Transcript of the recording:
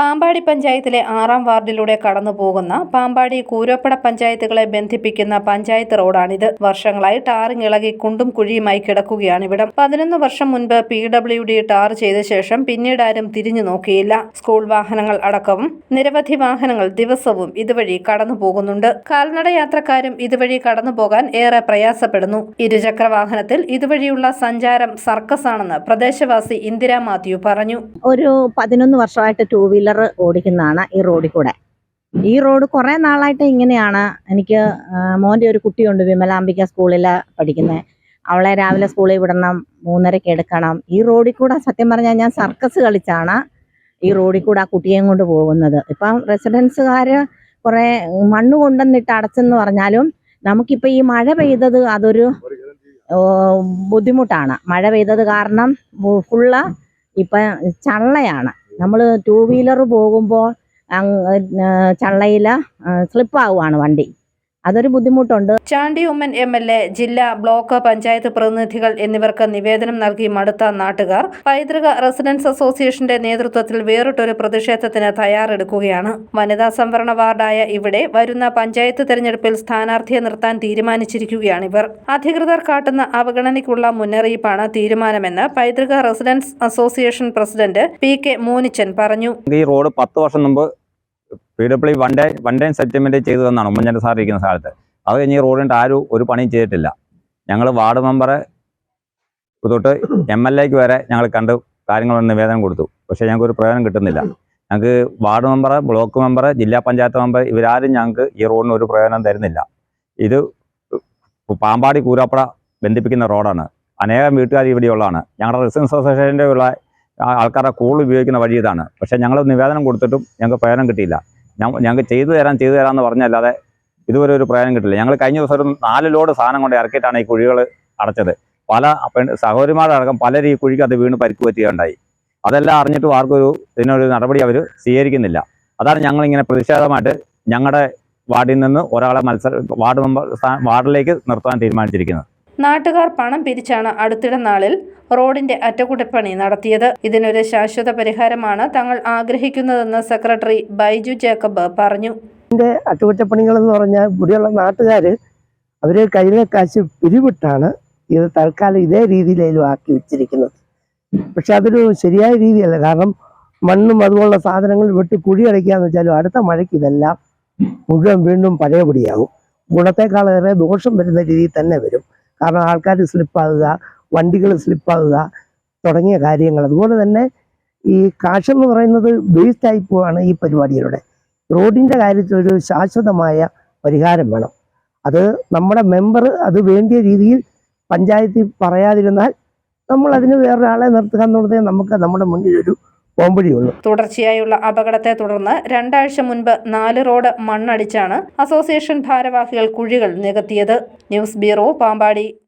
പാമ്പാടി പഞ്ചായത്തിലെ ആറാം വാർഡിലൂടെ കടന്നുപോകുന്ന പാമ്പാടി കൂരോപ്പട പഞ്ചായത്തുകളെ ബന്ധിപ്പിക്കുന്ന പഞ്ചായത്ത് റോഡാണിത്. വർഷങ്ങളായി ടാറിങ് ഇളകി കുണ്ടും കുഴിയുമായി കിടക്കുകയാണ് ഇവിടം. പതിനൊന്ന് വർഷം മുൻപ് പി ഡബ്ല്യു ഡി ടാർ ചെയ്ത ശേഷം പിന്നീട് ആരും തിരിഞ്ഞു നോക്കിയില്ല. സ്കൂൾ വാഹനങ്ങൾ അടക്കവും നിരവധി വാഹനങ്ങൾ ദിവസവും ഇതുവഴി കടന്നു പോകുന്നുണ്ട് കാൽനട യാത്രക്കാരും ഇതുവഴി കടന്നുപോകാൻ ഏറെ പ്രയാസപ്പെടുന്നു. ഇരുചക്ര വാഹനത്തിൽ ഇതുവഴിയുള്ള സഞ്ചാരം സർക്കസ് ആണെന്ന് പ്രദേശവാസി ഇന്ദിരാ മാത്യു പറഞ്ഞു. ഒരു പതിനൊന്ന് വർഷമായിട്ട് ടൂ വീലർ ഓടിക്കുന്നതാണ് ഈ റോഡിൽ കൂടെ. ഈ റോഡ് കുറേ നാളായിട്ട് ഇങ്ങനെയാണ്. എനിക്ക് മോന്റെ ഒരു കുട്ടിയുണ്ട് വിമലാംബിക സ്കൂളിൽ പഠിക്കുന്നത് അവളെ രാവിലെ സ്കൂളിൽ വിടണം മൂന്നരയ്ക്ക് എടുക്കണം. ഈ റോഡിൽ കൂടെ സത്യം പറഞ്ഞാൽ ഞാൻ സർക്കസ് കളിച്ചാണ് ഈ റോഡിൽ കൂടെ ആ കുട്ടിയെയും കൊണ്ട് പോകുന്നത്. ഇപ്പം റെസിഡൻസുകാർ കുറേ മണ്ണ് കൊണ്ടുവന്നിട്ട് അടച്ചെന്ന് പറഞ്ഞാലും നമുക്കിപ്പോൾ ഈ മഴ പെയ്തത് അതൊരു ബുദ്ധിമുട്ടാണ്. മഴ പെയ്തത് കാരണം ഫുള്ള് ഇപ്പം ചള്ളയാണ്. നമ്മൾ ടൂ വീലർ പോകുമ്പോൾ ചള്ളയിൽ സ്ലിപ്പാവുകയാണ് വണ്ടി. അതൊരു ബുദ്ധിമുട്ടുണ്ട്. Chandy Oommen M L A ജില്ലാ ബ്ലോക്ക് പഞ്ചായത്ത് പ്രതിനിധികൾ എന്നിവർക്ക് നിവേദനം നൽകി മടുത്ത നാട്ടുകാർ പൈതൃക റെസിഡൻസ് അസോസിയേഷന്റെ നേതൃത്വത്തിൽ വേറിട്ടൊരു പ്രതിഷേധത്തിന് തയ്യാറെടുക്കുകയാണ്. വനിതാ സംവരണ വാർഡായ ഇവിടെ വരുന്ന പഞ്ചായത്ത് തെരഞ്ഞെടുപ്പിൽ സ്ഥാനാർത്ഥിയെ നിർത്താൻ തീരുമാനിച്ചിരിക്കുകയാണ് ഇവർ. അധികൃതർ കാട്ടുന്ന അവഗണനയ്ക്കുള്ള മുന്നറിയിപ്പാണ് തീരുമാനമെന്ന് പൈതൃക residents association president P K Monichan പറഞ്ഞു. ഈ റോഡ് പത്ത് വർഷം മുമ്പ് P W one day one day settlement ചെയ്തു തന്നാണ് ഉമ്മൻചാണ്ടി സാർ ഇരിക്കുന്ന സ്ഥലത്ത് അത് കഴിഞ്ഞ് ഈ റോഡിന്റെ ആരും ഒരു പണിയും ചെയ്തിട്ടില്ല. ഞങ്ങൾ വാർഡ് മെമ്പറെ തൊട്ട് എം എൽ എക്ക് വരെ ഞങ്ങൾ കണ്ട് കാര്യങ്ങളൊന്ന് നിവേദനം കൊടുത്തു. പക്ഷേ ഞങ്ങൾക്ക് ഒരു പ്രയോജനം കിട്ടുന്നില്ല. ഞങ്ങൾക്ക് വാർഡ് മെമ്പർ ബ്ലോക്ക് മെമ്പർ ജില്ലാ പഞ്ചായത്ത് മെമ്പർ ഇവരാരും ഞങ്ങൾക്ക് ഈ റോഡിന് ഒരു പ്രയോജനം തരുന്നില്ല. ഇത് പാമ്പാടി കൂരാപ്പുഴ ബന്ധിപ്പിക്കുന്ന റോഡാണ്. അനേകം വീട്ടുകാർ ഇവിടെയുള്ളതാണ്. ഞങ്ങളുടെ റെസിഡൻസ് അസോസിയേഷന്റെ ഉള്ള ആൾക്കാരുടെ കോൾ ഉപയോഗിക്കുന്ന വഴി ഇതാണ്. പക്ഷേ ഞങ്ങൾ നിവേദനം കൊടുത്തിട്ടും ഞങ്ങൾക്ക് പ്രയോജനം കിട്ടിയില്ല. ഞങ്ങ- ഞങ്ങൾക്ക് ചെയ്തു തരാം ചെയ്തു തരാമെന്ന് പറഞ്ഞല്ലാതെ ഇതുവരെ ഒരു പ്രയോജനം കിട്ടില്ല ഞങ്ങൾ കഴിഞ്ഞ ദിവസം ഒരു നാല് ലോഡ് സാധനം കൊണ്ട് ഇറക്കിയിട്ടാണ് ഈ കുഴികൾ അടച്ചത്. പല സഹോദരിമാരുടെ സഹോദരിമാരടക്കം പലരും ഈ കുഴിക്ക് അത് വീണ് പരിക്ക് പറ്റുകയുണ്ടായി അതെല്ലാം അറിഞ്ഞിട്ടും ആർക്കൊരു ഇതിനൊരു നടപടി അവർ സ്വീകരിക്കുന്നില്ല. അതാണ് ഞങ്ങളിങ്ങനെ പ്രതിഷേധമായിട്ട് ഞങ്ങളുടെ വാർഡിൽ നിന്ന് ഒരാളെ മത്സര വാർഡ് മെമ്പർ വാർഡിലേക്ക് നിർത്താൻ തീരുമാനിച്ചിരിക്കുന്നത്. നാട്ടുകാർ പണം പിരിച്ചാണ് അടുത്തിടെ നാളിൽ റോഡിന്റെ അറ്റകുറ്റപ്പണി നടത്തിയത്. ഇതിനൊരു ശാശ്വത പരിഹാരമാണ് തങ്ങൾ ആഗ്രഹിക്കുന്നതെന്ന് സെക്രട്ടറി ബൈജു ജേക്കബ് പറഞ്ഞു. അറ്റകുറ്റപ്പണികൾ എന്ന് പറഞ്ഞാൽ ഇവിടെയുള്ള നാട്ടുകാർ അവർ കയ്യിലെ കാശ് പിരിവിട്ടാണ് ഇത് തൽക്കാലം ഇതേ രീതിയിലും ആക്കി വെച്ചിരിക്കുന്നത്. പക്ഷെ അതൊരു ശരിയായ രീതിയല്ല. കാരണം മണ്ണും അതുപോലുള്ള സാധനങ്ങൾ വെട്ടി കുഴിയടയ്ക്കാന്ന് വെച്ചാലും അടുത്ത മഴയ്ക്ക് ഇതെല്ലാം മുഴുവൻ വീണ്ടും പഴയപടിയാകും. ഗുണത്തെക്കാളേറെ ദോഷം വരുന്ന രീതിയിൽ തന്നെ വരും. കാരണം ആൾക്കാർ സ്ലിപ്പാകുക വണ്ടികൾ സ്ലിപ്പാകുക തുടങ്ങിയ കാര്യങ്ങൾ. അതുപോലെ തന്നെ ഈ കാശെന്ന് പറയുന്നത് വേസ്റ്റ് ആയി പോവാണ് ഈ പരിപാടിയിലൂടെ. റോഡിന്റെ കാര്യത്തിൽ ഒരു ശാശ്വതമായ പരിഹാരം വേണം. അത് നമ്മുടെ മെമ്പർ അത് വേണ്ടിയ രീതിയിൽ പഞ്ചായത്തിൽ പറയാതിരുന്നാൽ നമ്മൾ അതിന് വേറൊരാളെ നിർത്തുക എന്നുള്ളതേ നമുക്ക് നമ്മുടെ മുന്നിൽ ഒരു തുടർച്ചയായുള്ള അപകടത്തെ തുടർന്ന് രണ്ടാഴ്ച മുൻപ് നാല് റോഡ് മണ്ണടിച്ചാണ് അസോസിയേഷൻ ഭാരവാഹികൾ കുഴികൾ നികത്തിയത്. News bureau Pampady.